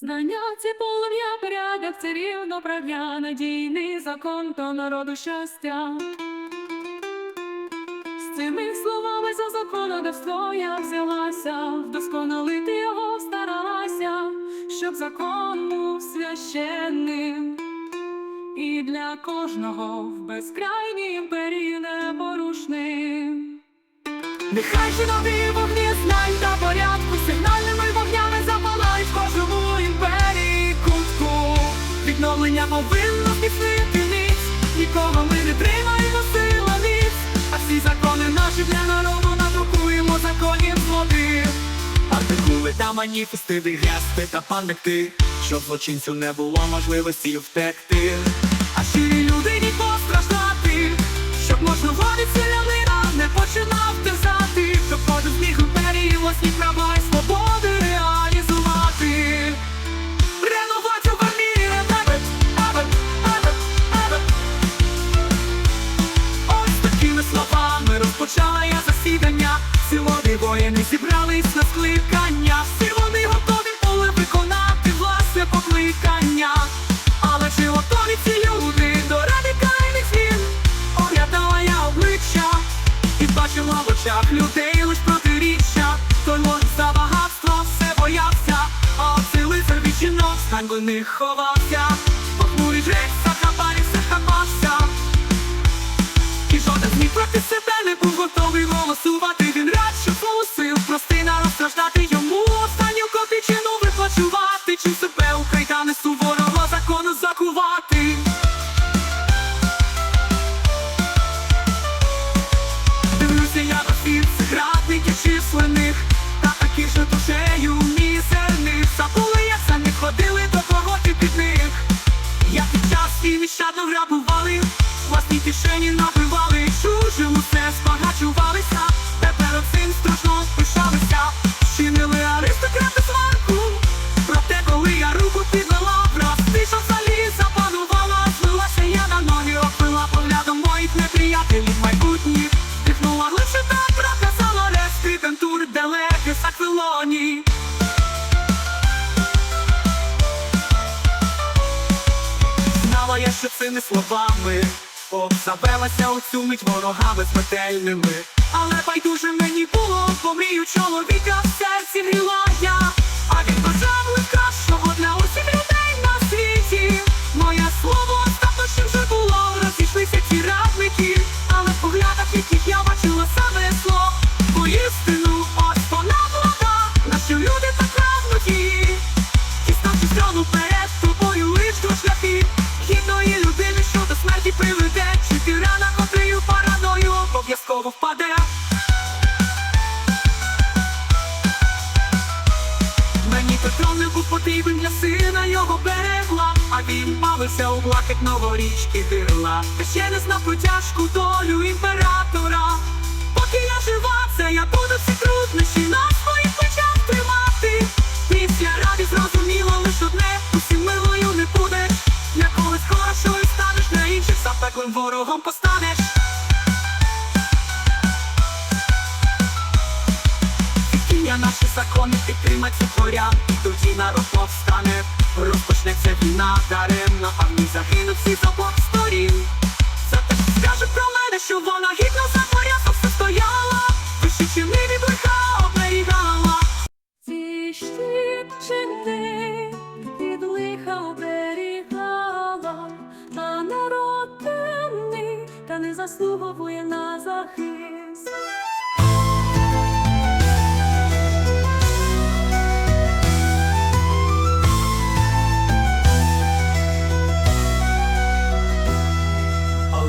Знання це полум'я порядок, це рівно прав'я, надійний закон то народу щастя. З цими словами за законодавство я взялася, вдосконалити його старалася, щоб закон був священним. І для кожного в безкрайній імперії непорушним. Нехай же нові вогні знань та порядку Сигнальними Відновлення повинно зміцнити ніч Нікого ми не тримаємо сила ніч А всі закони наші для народу надрукуємо законів злотих Артикули та маніфести вигрязти та пам'яти, щоб злочинцю не було можливості втекти. А щирі люди ні постраждати. Щоб можна від селянина не починав терзати. Щоб кожен зміг імперії власні права ганьблених ховався власні кишені набивали, чужим усе збагачувалися, тепер оцим страшно пишалися, чинили аристократи сварку. Проте, коли я руку підвела, враз тиша в залі запанувала, злилася я на ноги, опила поглядом моїх неприятелів майбутніх, дихнула глибше та проказала респітентур далеких аквилоній. Знала я, що це словами, О, завелася у цю мить ворогами смертельними. Але байдуже мені було, бо мрію чоловіка в серці гріла Та ще про тяжку долю імператора. Поки я жива, це я буду всі труднощі на своїх плечах тримати. Після раді зрозуміло лиш одне, усім милою не будеш. Я колись хорошою станеш, на інших запеклим ворогом постанеш. Я наші закони підтримать творя І тоді народ повстане. Розпочнеться війна даремно А ній загинуть всі з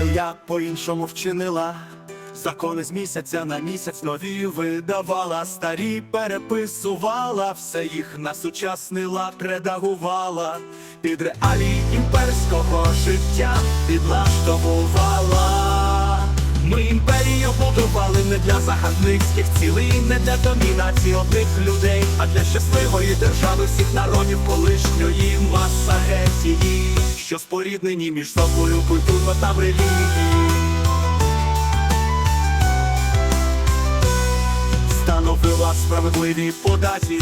Але я по-іншому вчинила. Закони з місяця на місяць нові видавала, старі переписувала, все їх насучаснила, редагувала, під реалії імперського життя підлаштовувала. Ми імперію будували не для загарбницьких цілей, не для домінації одних людей, а для щасливої держави всіх народів колишньої масагетії, що споріднені між собою культурно та в релігії. Встановила справедливі податі,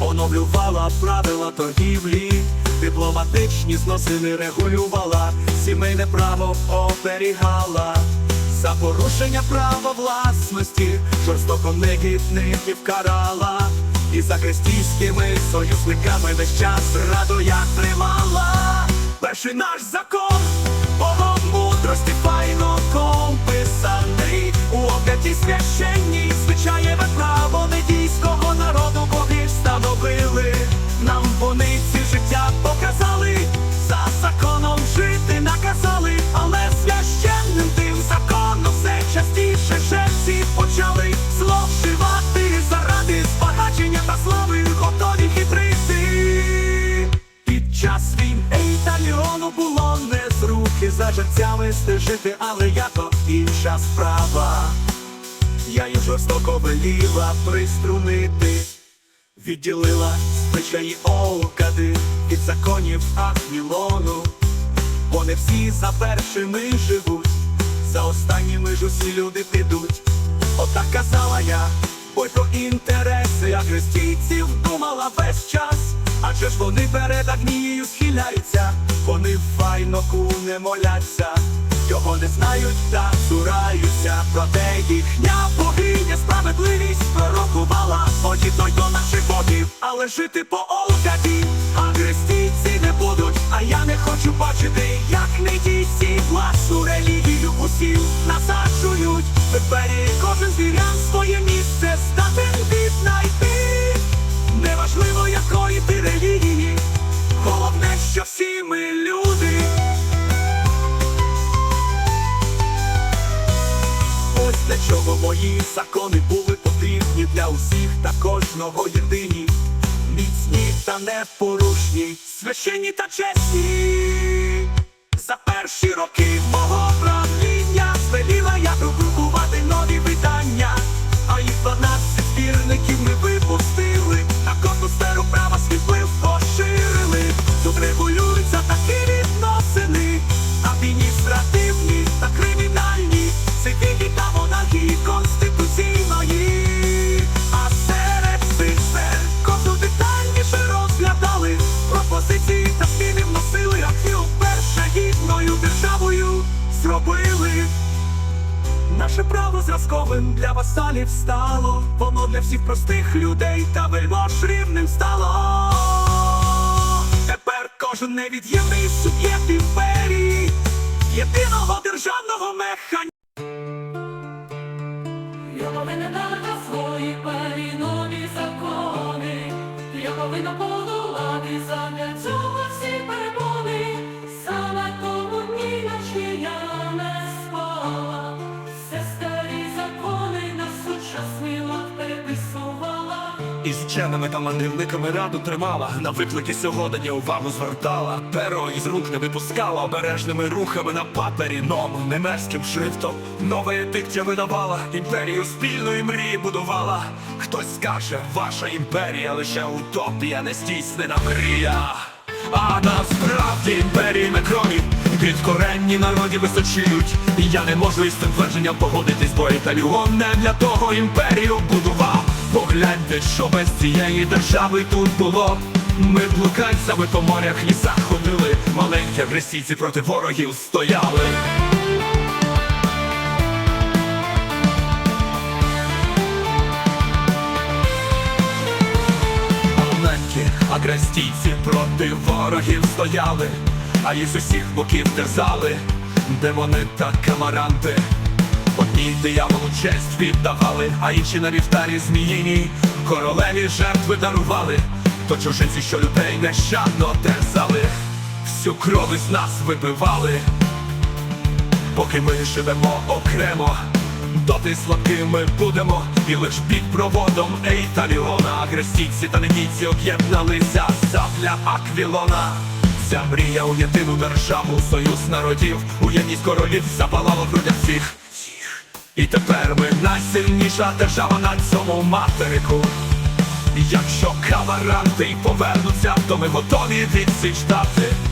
оновлювала правила торгівлі, дипломатичні зносини регулювала, сімейне право оберігала. За порушення права власності жорстоко негідників карала, і за христійськими союзниками весь час раду я тримала. Перший наш закон, Богом мудрості файно комписаний. У об'яті священній за жерцями стежити, але я то інша справа. Я їх жорстоко веліла приструнити, відділила звичаї окади від законів Ахмілону. Вони всі за першими живуть, за останніми ж усі люди підуть. Отак казала я, ой про інтереси агрестійців думала весь час. Адже ж вони перед агнією схиляються, вони файноку не моляться, його не знають та цураються, проте їхня богиня справедливість пророкувала, подібно й до наших богів, але жити по олкаті агрестійці не будуть, а я не хочу бачити, як не недійці власну релігію. Усім насаджують. Імперії кожен звірян своє кожного єдині. Міцні та непорушні, священні та чесні. За перші роки зразковим встало, воно для всіх простих людей та вельмож рівним стало. Тепер кожен невід'ємний суб'єкт імперії, єдиного державного механізму. На сучасний лад переписувала. І з вченими та мандрівниками раду тримала, на виклики сьогодення увагу звертала, перо із рук не випускала, обережними рухами на папері новим немецьким шрифтом. Нове диктя видавала, імперію спільної мрії будувала. Хтось скаже, ваша імперія лише утопія, не здійснена мрія. А насправді імперії крові підкоренні народі височіють. Я не можу із цим твердженням погодитись, бо Італіон не для того імперію будував. Погляньте, що без цієї держави тут було. Ми блукальцями по морях і заходили. Маленькі агресійці проти ворогів стояли. Маленькі агрестійці проти ворогів стояли, а їх з усіх боків терзали, демони та камаранти. Одні дияволу честь віддавали, а інші на вівтарі зміїні королеві жертви дарували, то чужинці, що людей нещадно терзали, всю кров із нас вибивали, поки ми живемо окремо. Доти слабкими будемо, і лиш під проводом Ейталіона Агресійці та недійці об'єдналися. Запля Аквілона. Ця мрія у єдину державу, союз народів, у єдність королів запалало в грудях всіх. І тепер ми найсильніша держава на цьому материку. Якщо каваранти повернуться, то ми готові відсіч дати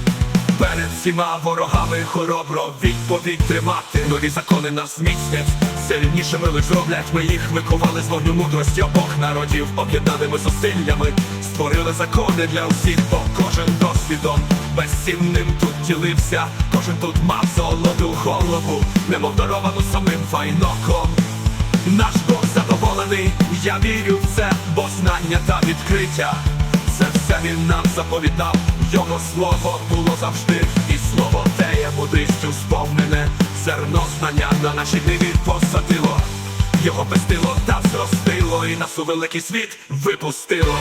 Перед всіма ворогами хоробро відповідь тримати. Нові закони нас зміцнять, сильнішими лиш роблять Ми їх викували з вогню мудрості обох народів. Об'єднаними зусиллями створили закони для усіх, бо кожен досвідом безцінним тут ділився, кожен тут мав золоту голову, немов даровану самим файноком. Наш Бог задоволений, я вірю в це, бо знання та відкриття. Це все він нам заповідав, його слово було завжди, і слово те є мудрістю сповнене, зерно знання на нашій ниві посадило, його пестило та зростило, і нас у великий світ випустило.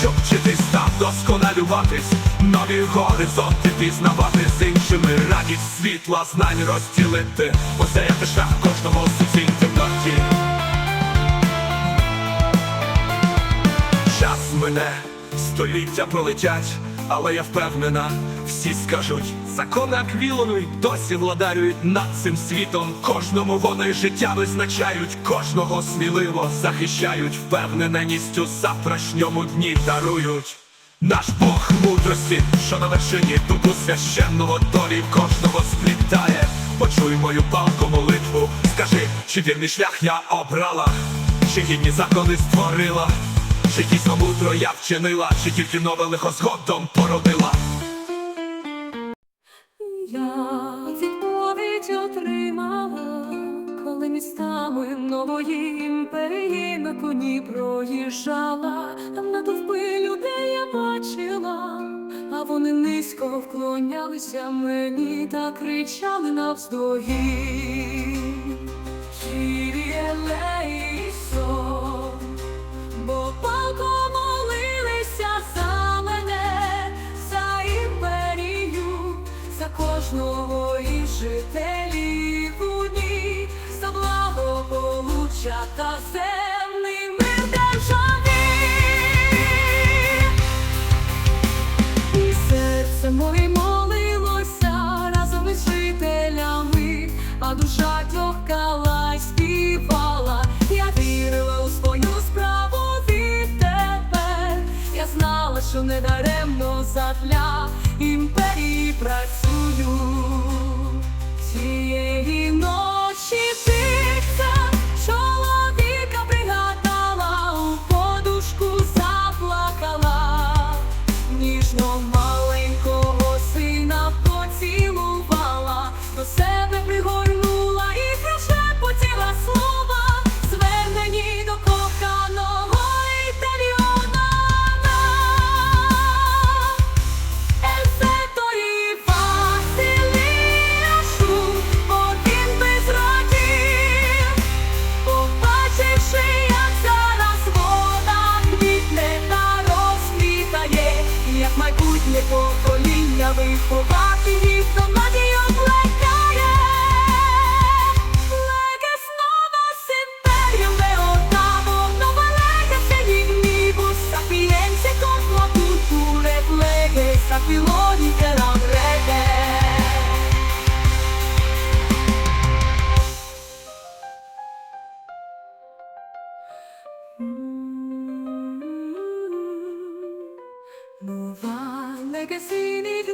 Щоб вчитись та вдосконалюватись, нові горизонти пізнавати. З іншими радість світла знань розділити, посеяти шлях кожного суцінь темноті. Мине, століття пролетять, але я впевнена, всі скажуть, закони Аквілону й досі владарюють над цим світом. Кожному вони життя визначають, кожного сміливо захищають, впевненістю завтрашньому дні дарують. Наш Бог мудрості, що на вершині духу священного долі кожного сплітає. Почуй мою палку молитву, скажи, чи вірний шлях я обрала, чи гідні закони створила, чи дійсно мудро я вчинила, чи тільки нове лихо згодом породила. Я відповідь отримала, коли містами нової імперії на коні проїжджала, там натовпи людей я бачила, а вони низько вклонялися мені та кричали навздогін. Kyrie кожного і жителів у ній, за благополуччя та земний покоління виховати їх до надії облекає. Легес нова симперіум не отамо, нова легеся нігнібус, сапієнсі конфла культуре, легеса філоні терам реге. Nuova legacy dignibus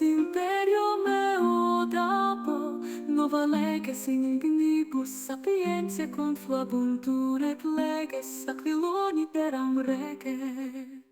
novas me odapo, nova leges in ignibus sapientia conflabuntur et leges aquiloni teram rege.